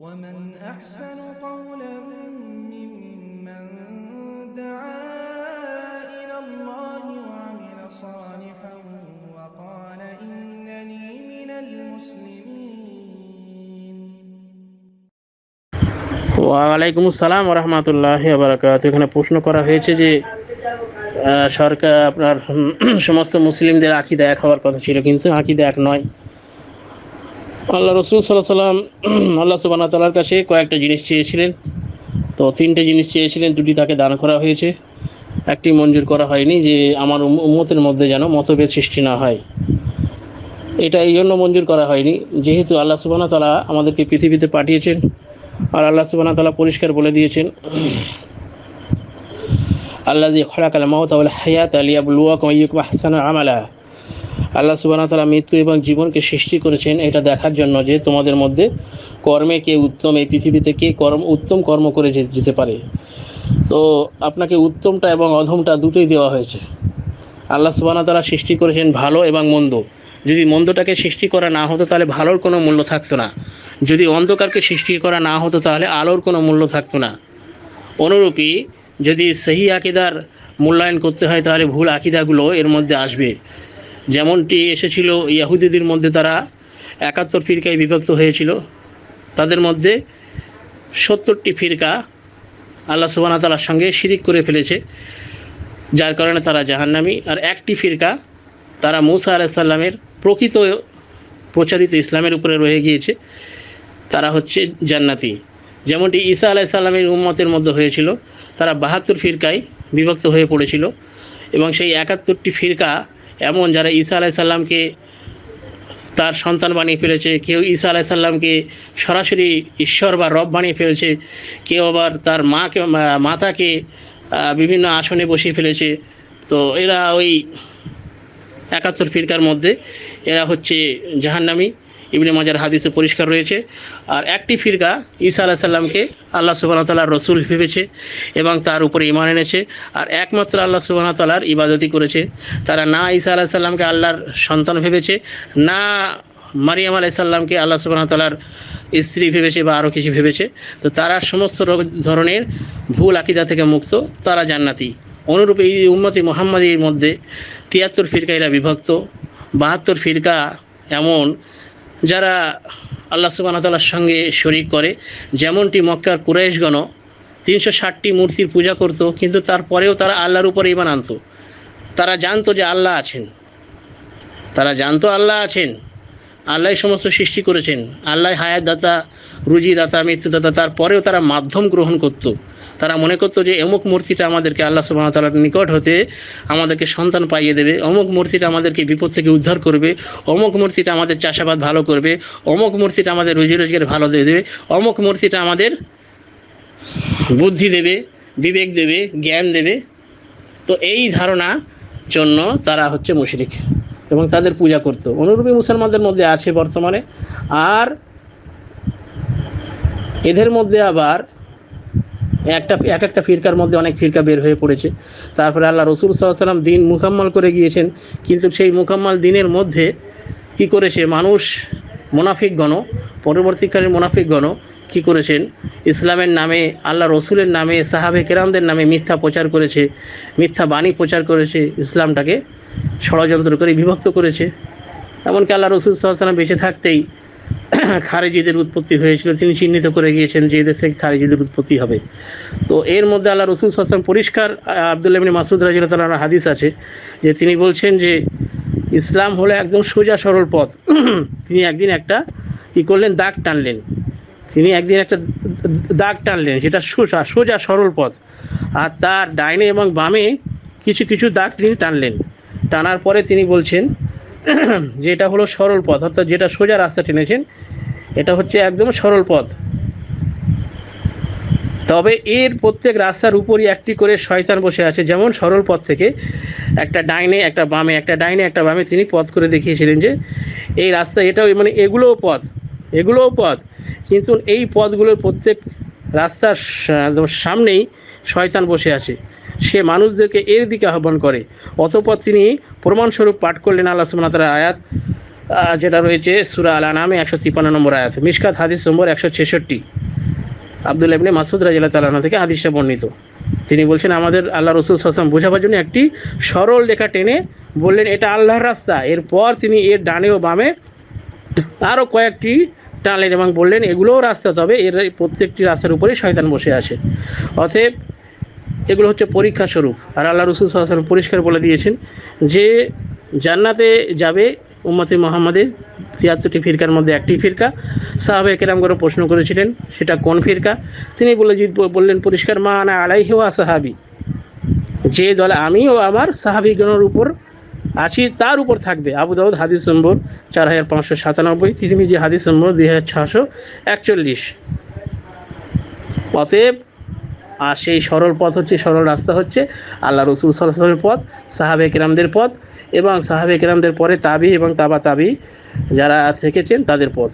ومن أحسن قولا ممن دعا إلى الله وعمل صالحا وقال إنني من المسلمين ওয়ালাইকুম আসসালাম রহমতুল্লাহ বারাকাত এখানে প্রশ্ন করা হয়েছে যে আহ, সরকার আপনার হুম, সমস্ত মুসলিমদের আকিদা এক হওয়ার কথা ছিল কিন্তু আকিদা এক নয় আল্লাহ রসুল সাল্লাহ সাল্লাম আল্লাহ সুবাহ তালার কাছে কয়েকটা জিনিস চেয়েছিলেন। তো তিনটে জিনিস চেয়েছিলেন, দুটি তাকে দান করা হয়েছে। একটি মঞ্জুর করা হয়নি যে আমার উম- উম্মতের মধ্যে যেন মতভেদ সৃষ্টি না হয়। এটা এই জন্য মঞ্জুর করা হয়নি। যেহেতু আল্লাহ সুবাহ তালা আমাদেরকে পৃথিবীতে পাঠিয়েছেন, আর আল্লাহ সুবাহ তালা পরিষ্কার বলে দিয়েছেন আল্লাহ খরাক আল মাউত আল হায়াত কমাইয়ুক হাসান আমালা। আল্লাহ সুবাহ তালা মৃত্যু এবং জীবনকে সৃষ্টি করেছেন এটা দেখার জন্য যে তোমাদের মধ্যে কর্মে কে উত্তম, এই পৃথিবীতে কে কর্ম, উত্তম কর্ম করে যেতে পারে। তো আপনাকে উত্তমটা এবং অধমটা দুটোই দেওয়া হয়েছে। আল্লাহ সুবাহ তালা সৃষ্টি করেছেন ভালো এবং মন্দ। যদি মন্দটাকে সৃষ্টি করা না হতো তাহলে ভালোর কোনো মূল্য থাকতো না। যদি অন্ধকারকে সৃষ্টি করা না হতো তাহলে আলোর কোনো মূল্য থাকতো না। অনুরূপী যদি সেই আকিদার মূল্যায়ন করতে হয় তাহলে ভুল আকিদাগুলো এর মধ্যে আসবে। যেমনটি এসেছিল, ইয়াহুদিদের মধ্যে তারা একাত্তর ফিরকায় বিভক্ত হয়েছিল। তাদের মধ্যে সত্তরটি ফিরকা আল্লাহ সুবাহ তালার সঙ্গে শিরিক করে ফেলেছে, যার কারণে তারা জাহান্নামি। আর একটি ফিরকা তারা মুসা আলাইসাল্লামের প্রকৃত প্রচারিত ইসলামের উপরে রয়ে গিয়েছে, তারা হচ্ছে জান্নাতি। যেমনটি ঈসা আলাইসাল্লামের উম্মতের মধ্যে হয়েছিল, তারা বাহাত্তর ফিরকায় বিভক্ত হয়ে পড়েছিল এবং সেই একাত্তরটি ফিরকা এমন যারা ঈসা আলাইসাল্লামকে তার সন্তান বানিয়ে ফেলেছে, কেউ ঈসা আলাইসাল্লামকে সরাসরি ঈশ্বর বা রব বানিয়ে ফেলেছে, কেউ আবার তার মাকে মাতাকে বিভিন্ন আসনে বসিয়ে ফেলেছে। তো এরা ওই একাত্তর ফিরকার মধ্যে এরা হচ্ছে জাহান্নামী। ইবনে মাজার হাদিসে পরিষ্কার রয়েছে। আর একটি ফিরকা ঈসা আলাহ সাল্লামকে আল্লাহ সুবাহ তাল্লাহর রসুল ভেবেছে এবং তার উপরে ইমান এনেছে। আর একমাত্র আল্লাহ সুবাহ তাল্লাহর ইবাদতি করেছে। তারা না ঈসা আলাহ সাল্লামকে আল্লাহর সন্তান ভেবেছে, না মারিয়াম আলাহ সাল্লামকে আল্লাহ সুবাহ তাল্লাহর স্ত্রী ভেবেছে বা আরও কিছু ভেবেছে। তো তারা সমস্ত ধরনের ভুল আকিদা থেকে মুক্ত, তারা জান্নাতি। অনুরূপ এই উম্মতি মোহাম্মদীর মধ্যে তিয়াত্তর ফিরকা এরা বিভক্ত। বাহাত্তর ফিরকা এমন যারা আল্লাহ সুবাহ তাল্লার সঙ্গে শরিক করে, যেমনটি মক্কার কুরাইশগণ তিনশো ষাটটি মূর্তির পূজা করত, কিন্তু তারপরেও তারা আল্লাহর উপরে ইমান আনতো। তারা জানতো যে আল্লাহ আছেন। তারা জানতো আল্লাহ আছেন। আল্লাহ সমস্ত সৃষ্টি করেছেন। আল্লাহ হায়াত দাতা রুজি দাতা মৃত্যুদাতা, তারপরেও তারা মাধ্যম গ্রহণ করত। তারা মনে করতো যে অমুক মূর্তিটা আমাদেরকে আল্লাহ সুবাহ তালার নিকট হতে আমাদেরকে সন্তান পাইয়ে দেবে, অমুক মূর্তিটা আমাদেরকে বিপদ থেকে উদ্ধার করবে, অমুক মূর্তিটা আমাদের চাষাবাদ ভালো করবে, অমুক মূর্তিটা আমাদের রুজি রোজগার ভালো দিয়ে দেবে, অমুক মূর্তিটা আমাদের বুদ্ধি দেবে, বিবেক দেবে, জ্ঞান দেবে। তো এই ধারণা জন্য তারা হচ্ছে মুশরিক এবং তাদের পূজা করতো। অনুরূপী মুসলমানদের মধ্যে আছে বর্তমানে। আর এদের মধ্যে আবার একটা, এক একটা ফিরকার মধ্যে অনেক ফিরকা বের হয়ে পড়েছে। তারপরে আল্লাহ রসুল সাল্লাম দিন মুকাম্মাল করে গিয়েছেন, কিন্তু সেই মুকাম্মাল দিনের মধ্যে কি করেছে? মানুষ মোনাফিক গণ মোনাফিকগণ, পরবর্তীকালের মোনাফিকগণ কি করেছেন? ইসলামের নামে, আল্লাহ রসুলের নামে, সাহাবে কেরামদের নামে মিথ্যা প্রচার করেছে, মিথ্যা বাণী প্রচার করেছে, ইসলামটাকে ষড়যন্ত্র করে বিভক্ত করেছে। এমনকি আল্লাহ রসুল সাল্লাম বেঁচে থাকতেই খারেজিদের উৎপত্তি হয়েছিল। তিনি চিহ্নিত করে গিয়েছেন যে এদের থেকে খারেজিদের উৎপত্তি হবে। তো এর মধ্যে আল্লাহ রসুল সাল্লাম পরিষ্কার আবদুল্লাহ ইবনে মাসুদ রাজিল তাল্লাহ হাদিস আছে যে তিনি বলছেন যে ইসলাম হলো একদম সোজা সরল পথ। তিনি একদিন একটা কী করলেন? দাগ টানলেন। তিনি একদিন একটা দাগ টানলেন যেটা সোজা সোজা সরল পথ। আর তার ডাইনে এবং বামে কিছু কিছু দাগ তিনি টানলেন। টানার পরে তিনি বলছেন যে এটা হলো সরল পথ, অর্থাৎ যেটা সোজা রাস্তা টেনেছেন, এটা হচ্ছে একদম সরল পথ। তবে এর প্রত্যেক রাস্তার উপরই একটি করে শয়তান বসে আছে, যেমন সরল পথ থেকে একটা ডাইনে, একটা বামে, একটা ডাইনে, একটা বামে তিনি পথ করে দেখিয়েছিলেন যে এই রাস্তা এটাও মানে এগুলোও পথ এগুলোও পথ। কিন্তু এই পথগুলোর প্রত্যেক রাস্তার সামনেই শয়তান বসে আছে। সে মানুষদেরকে এর দিকে আহ্বান করে। অতপর তিনি প্রমাণস্বরূপ পাঠ করলেন আল্লাহ সুবহানাহু আয়াত যেটা রয়েছে সুরা আলা নামে একশো তিপ্পান্ন নম্বর আয়াত মিশকাত হাদিস নম্বর একশো ছেষট্টি। আব্দুল ইবনে মাসুদ রাজিল্লাহ তালানা থেকে হাদিসটা বর্ণিত। তিনি বলছেন, আমাদের আল্লাহ রসুল সাসলাম বোঝাবার জন্য একটি সরল রেখা টেনে বললেন, এটা আল্লাহর রাস্তা। এরপর তিনি এর ডানে ও বামে আরও কয়েকটি টানলেন এবং বললেন, এগুলোও রাস্তা, তবে এর প্রত্যেকটি রাস্তার উপরে শয়তান বসে আছে। অতএব এগুলো হচ্ছে পরীক্ষা স্বরূপ। আর আল্লাহ রসুল সাল্লাম পরিষ্কার বলে দিয়েছেন যে, জান্নাতে যাবে উম্মতে মোহাম্মদের তিয়াত্তরটি ফিরকার মধ্যে একটি ফিরকা। সাহাবে কেরাম করে প্রশ্ন করেছিলেন, সেটা কোন ফিরকা? তিনি বলে বললেন, পরিষ্কার মা আনা আলাইহি ওয়া সাহাবি। যে দল আমি ও আমার সাহাবিগণের উপর আছি, তার উপর থাকবে। আবু দাউদ হাদিস নম্বর চার হাজার পাঁচশো সাতানব্বই, তিরমিজি হাদিস নম্বর দুই হাজার ছশো একচল্লিশ। অতএব আর সেই সরল পথ হচ্ছে, সরল রাস্তা হচ্ছে আল্লাহ রসুল সাল্লামের পথ, সাহাবে কেরামদের পথ এবং সাহাবে কেরামদের পরে তাবি এবং তাবা তাবি যারা থেকেছেন তাদের পথ।